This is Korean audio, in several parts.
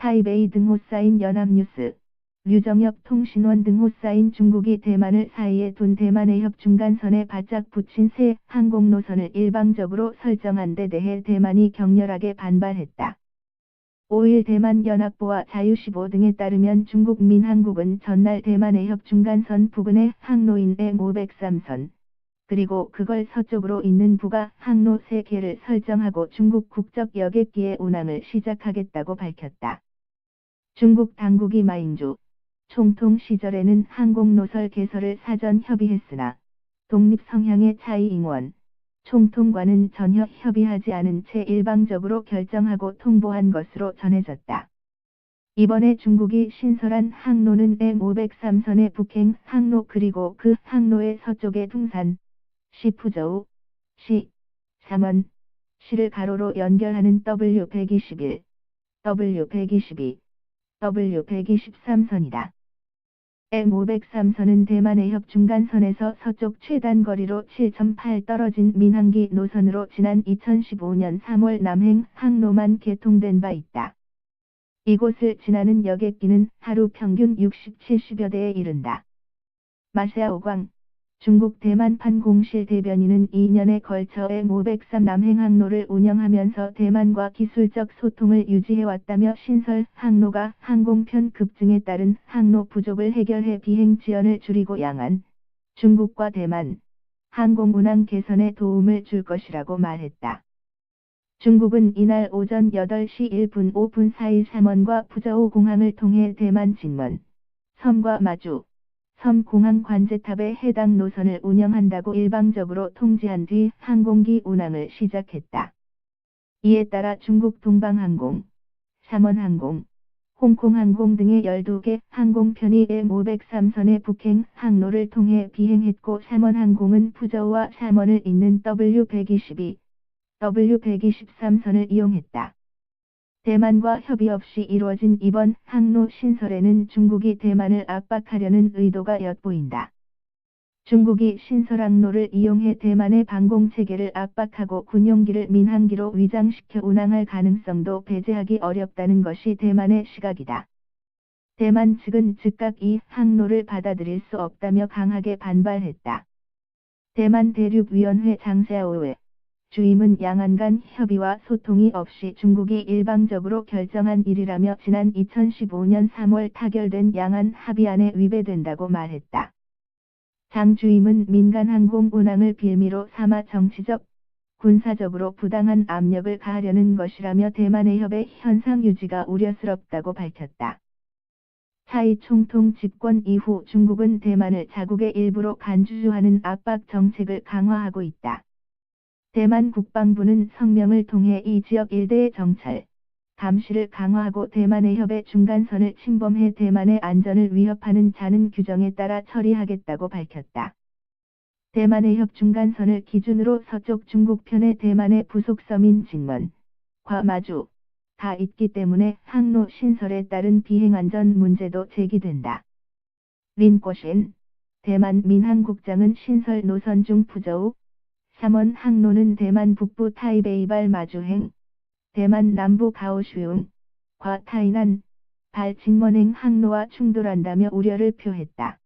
타이베이 등호 쌓인 연합뉴스, 류정엽 통신원 등호 쌓인 중국이 대만을 사이에 둔 대만의 협 중간선에 바짝 붙인 새 항공 노선을 일방적으로 설정한 데 대해 대만이 격렬하게 반발했다. 5일 대만 연합보와 자유15 등에 따르면 중국 민항국은 전날 대만의 협 중간선 부근의 항로인 M503선, 그리고 그걸 서쪽으로 있는 북아 항로 3개를 설정하고 중국 국적 여객기의 운항을 시작하겠다고 밝혔다. 중국 당국이 마인주, 총통 시절에는 항공노설 개설을 사전 협의했으나 독립 성향의 차이 잉원, 총통과는 전혀 협의하지 않은 채 일방적으로 결정하고 통보한 것으로 전해졌다. 이번에 중국이 신설한 항로는 M503선의 북행 항로 그리고 그 항로의 서쪽에 둥산, 시푸저우, 시, 삼원, 시를 가로로 연결하는 W121, W122, W123선이다. M503선은 대만의 협 중간선에서 서쪽 최단 거리로 7.8 떨어진 민항기 노선으로 지난 2015년 3월 남행 항로만 개통된 바 있다. 이곳을 지나는 여객기는 하루 평균 60, 70여 대에 이른다. 마샤오광 중국 대만판 공실 대변인은 2년에 걸쳐 M503 남행 항로를 운영하면서 대만과 기술적 소통을 유지해왔다며 신설 항로가 항공편 급증에 따른 항로 부족을 해결해 비행 지연을 줄이고 양안, 중국과 대만, 항공 운항 개선에 도움을 줄 것이라고 말했다. 중국은 이날 오전 8시 1분 5분 4일 3원과 푸저우 공항을 통해 대만 진먼, 섬과 마주, 섬 공항 관제탑에 해당 노선을 운영한다고 일방적으로 통지한 뒤 항공기 운항을 시작했다. 이에 따라 중국 동방항공, 삼원항공, 홍콩항공 등의 12개 항공편이 M503선의 북행 항로를 통해 비행했고 삼원항공은 푸저우와 삼원을 잇는 W122, W123선을 이용했다. 대만과 협의 없이 이루어진 이번 항로 신설에는 중국이 대만을 압박하려는 의도가 엿보인다. 중국이 신설 항로를 이용해 대만의 방공 체계를 압박하고 군용기를 민항기로 위장시켜 운항할 가능성도 배제하기 어렵다는 것이 대만의 시각이다. 대만 측은 즉각 이 항로를 받아들일 수 없다며 강하게 반발했다. 대만 대륙위원회 장세아오회 주임은 양안 간 협의와 소통이 없이 중국이 일방적으로 결정한 일이라며 지난 2015년 3월 타결된 양안 합의안에 위배된다고 말했다. 장 주임은 민간 항공 운항을 빌미로 삼아 정치적, 군사적으로 부당한 압력을 가하려는 것이라며 대만의 협의 현상 유지가 우려스럽다고 밝혔다. 차이 총통 집권 이후 중국은 대만을 자국의 일부로 간주하는 압박 정책을 강화하고 있다. 대만 국방부는 성명을 통해 이 지역 일대의 정찰, 감시를 강화하고 대만의 협의 중간선을 침범해 대만의 안전을 위협하는 자는 규정에 따라 처리하겠다고 밝혔다. 대만의 협 중간선을 기준으로 서쪽 중국편의 대만의 부속섬인 진먼, 과마주, 다 있기 때문에 항로 신설에 따른 비행안전 문제도 제기된다. 린꼬신, 대만 민항국장은 신설 노선 중 푸저우, 3원 항로는 대만 북부 타이베이발 마주행, 대만 남부 가오슈용, 과 타이난, 발 진먼행 항로와 충돌한다며 우려를 표했다.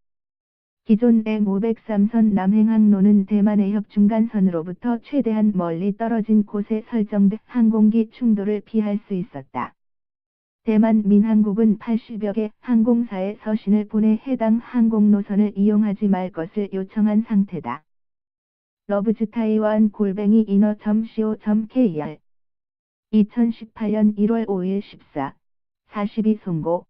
기존 M503선 남행 항로는 대만의 협 중간선으로부터 최대한 멀리 떨어진 곳에 설정돼 항공기 충돌을 피할 수 있었다. 대만 민항국은 80여 개 항공사에 서신을 보내 해당 항공 노선을 이용하지 말 것을 요청한 상태다. 러브즈 타이완 골뱅이 인어.co.kr 2018년 1월 5일 14, 42 송고